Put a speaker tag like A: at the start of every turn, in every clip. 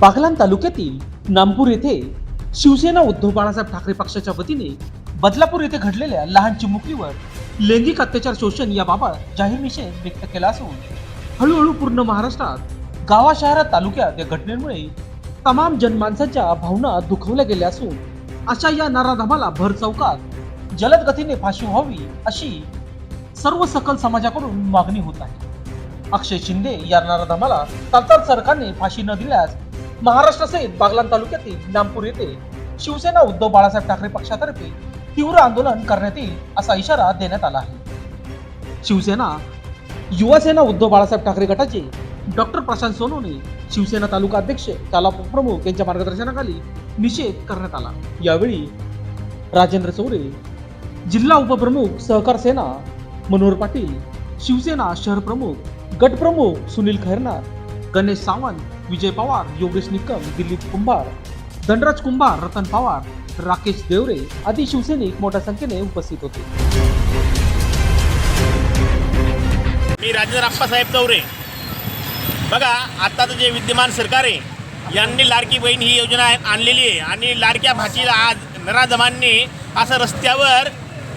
A: बागलान तालुक्यातील नामपूर येथे शिवसेना उद्धव बाळासाहेब ठाकरे पक्षाच्या वतीने बदलापूर येथे घडलेल्या लहान चिमुकलीवर लैंगिक अत्याचार शोषण याबाबत जाहीर निषेध व्यक्त केला असून हळूहळू पूर्ण महाराष्ट्रात गावा शहरात तालुक्यात या घटनेमुळे तमाम जनमानसाच्या भावना दुखवल्या गेल्या असून अशा या नाराधामाला भर चौकात जलद गतीने फाशी व्हावी अशी सर्व सकल समाजाकडून मागणी होत आहे. अक्षय शिंदे या नाराधामाला तात्काळ सरकारने फाशी न दिल्यास महाराष्ट्रासहित बागलान तालुक्यातील नामपूर येथे शिवसेना उद्धव बाळासाहेब ठाकरे पक्षातर्फे तीव्र आंदोलन करण्यात येईल असा इशारा देण्यात आला आहे. शिवसेना युवासेना उद्धव बाळासाहेब ठाकरे गटाचे डॉक्टर प्रशांत सोनवणे शिवसेना तालुका अध्यक्ष तालाप प्रमुख यांच्या मार्गदर्शनाखाली निषेध करण्यात आला. यावेळी राजेंद्र चौरे जिल्हा उपप्रमुख सहकार सेना मनोहर पाटील शिवसेना शहर प्रमुख गटप्रमुख सुनील खैरनार गणेश सावंत विजय पवार योगेश निकम दिलीप कुंभार धनराज कुंभार रतन पवार राकेश देवरे आदी शिवसैनिक मोठ्या संख्येने उपस्थित होते.
B: मी राजेंद्र आप्पासाहेब चौरे. बघा आत्ताचं जे विद्यमान सरकार आहे यांनी लाडकी बहीण ही योजना आणलेली आहे आणि लाडक्या भाषेला आज नराजमांनी असं रस्त्यावर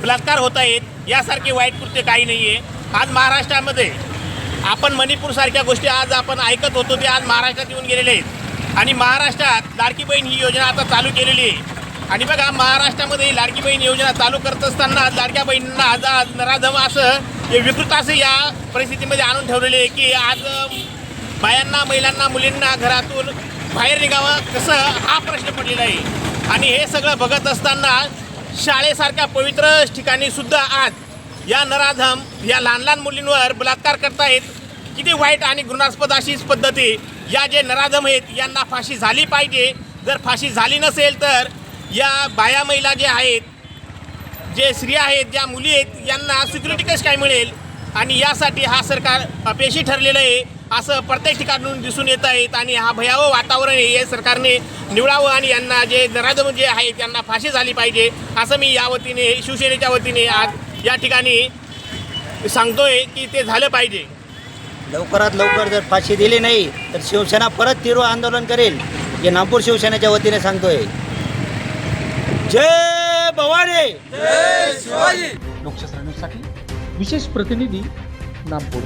B: बलात्कार होत आहेत यासारखे वाईट कृत्य काही नाही आहे आज महाराष्ट्रामध्ये आपण मणिपूरसारख्या गोष्टी आज आपण ऐकत होतो ते आज महाराष्ट्रात येऊन गेलेले आहेत. आणि महाराष्ट्रात लाडकी बहीण ही योजना आता चालू केलेली आहे. आणि बघा महाराष्ट्रामध्ये ही लाडकी बहीण योजना चालू करत असताना लाडक्या बहिणींना आज आज नराधम असं हे विकृत असं या परिस्थितीमध्ये आणून ठेवलेले आहे की आज बायांना महिलांना मुलींना घरातून बाहेर निघावं कसं हा प्रश्न पडलेला आहे. आणि हे सगळं बघत असताना शाळेसारख्या पवित्र ठिकाणी सुद्धा आज या नराधम या लहान लहान मुलींवर बलात्कार करतायत. किती वाईट आणि घृणास्पद अशीच पद्धती. या जे नराधम आहेत यांना फाशी झाली पाहिजे. जर फाशी झाली नसेल तर या बाया महिला जे आहेत जे स्त्रिया आहेत ज्या मुली आहेत यांना सिक्युरिटी कशी काय मिळेल? आणि यासाठी हा सरकार अपयशी ठरलेलं आहे. असं प्रत्येक ठिकाणून दिसून येत आहेत आणि हा भयावह वातावरण आहे. हे सरकारने निवडावं आणि यांना जे नराधम जे आहेत त्यांना फाशी झाली पाहिजे. असं मी या वतीने शिवसेनेच्या वतीने आज या ठिकाणी सांगतोय की ते झालं पाहिजे.
C: लवकरात लवकर जर फाशी दिली नाही तर शिवसेना परत तीव्र आंदोलन करेल हे नागपूर शिवसेनेच्या वतीने सांगतोय. जय भवानी!
A: लोकशास्त्र न्यूजसाठी विशेष प्रतिनिधी नागपूर.